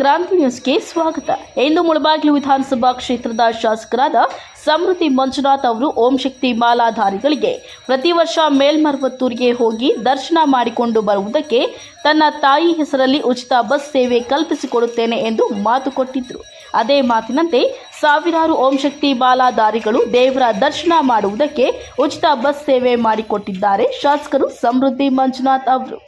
ಕ್ರಾಂತಿ ನ್ಯೂಸ್ಗೆ ಸ್ವಾಗತ. ಇಂದು ಮುಳಬಾಗಿಲು ವಿಧಾನಸಭಾ ಕ್ಷೇತ್ರದ ಶಾಸಕರಾದ ಸಮೃದ್ಧಿ ಮಂಜುನಾಥ್ ಅವರು ಓಂ ಶಕ್ತಿ ಮಾಲಾಧಾರಿಗಳಿಗೆ ಪ್ರತಿ ವರ್ಷ ಮೇಲ್ಮರ್ವತ್ತೂರಿಗೆ ಹೋಗಿ ದರ್ಶನ ಮಾಡಿಕೊಂಡು ಬರುವುದಕ್ಕೆ ತನ್ನ ತಾಯಿ ಹೆಸರಲ್ಲಿ ಉಚಿತ ಬಸ್ ಸೇವೆ ಕಲ್ಪಿಸಿಕೊಡುತ್ತೇನೆ ಎಂದು ಮಾತು ಕೊಟ್ಟಿದ್ದರು ಅದೇ ಮಾತಿನಂತೆ ಸಾವಿರಾರು ಓಂ ಶಕ್ತಿ ಮಾಲಾಧಾರಿಗಳು ದೇವರ ದರ್ಶನ ಮಾಡುವುದಕ್ಕೆ ಉಚಿತ ಬಸ್ ಸೇವೆ ಮಾಡಿಕೊಟ್ಟಿದ್ದಾರೆ ಶಾಸಕರು ಸಮೃದ್ಧಿ ಮಂಜುನಾಥ್ ಅವರು.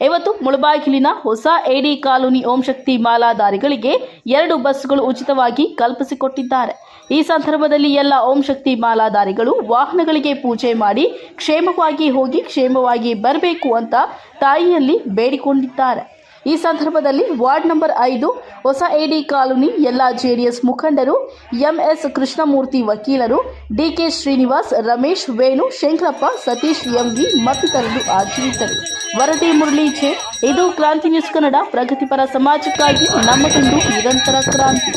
ಇವತ್ತು ಮುಳಬಾಗಿಲಿನ ಹೊಸ ಎಡಿ ಕಾಲೋನಿ ಓಂ ಶಕ್ತಿ ಮಾಲಾಧಾರಿಗಳಿಗೆ ಎರಡು ಬಸ್ಗಳು ಉಚಿತವಾಗಿ ಕಲ್ಪಿಸಿಕೊಟ್ಟಿದ್ದಾರೆ. ಈ ಸಂದರ್ಭದಲ್ಲಿ ಎಲ್ಲ ಓಂ ಶಕ್ತಿ ಮಾಲಾಧಾರಿಗಳು ವಾಹನಗಳಿಗೆ ಪೂಜೆ ಮಾಡಿ ಕ್ಷೇಮವಾಗಿ ಹೋಗಿ ಕ್ಷೇಮವಾಗಿ ಬರಬೇಕು ಅಂತ ತಾಯಿಯಲ್ಲಿ ಬೇಡಿಕೊಂಡಿದ್ದಾರೆ. ಈ ಸಂದರ್ಭದಲ್ಲಿ ವಾರ್ಡ್ ನಂಬರ್ ಐದು, ಹೊಸ ಎಡಿ ಕಾಲೋನಿ ಎಲ್ಲ ಜೆಡಿಎಸ್ ಮುಖಂಡರು, ಎಂಎಸ್ ಕೃಷ್ಣಮೂರ್ತಿ ವಕೀಲರು D K Srinivas, Ramesh Venu, Shankarappa, Satish M V ಮತ್ತಿತರರು ಹಾಜರಿದ್ದರು. ವರದಿ ಮುರಳಿ ಜೆ. ಇದು ಕ್ರಾಂತಿ ನ್ಯೂಸ್ ಕನ್ನಡ. ಪ್ರಗತಿಪರ ಸಮಾಜಕ್ಕಾಗಿ ನಮ್ಮದೊಂದು ನಿರಂತರ ಕ್ರಾಂತಿ.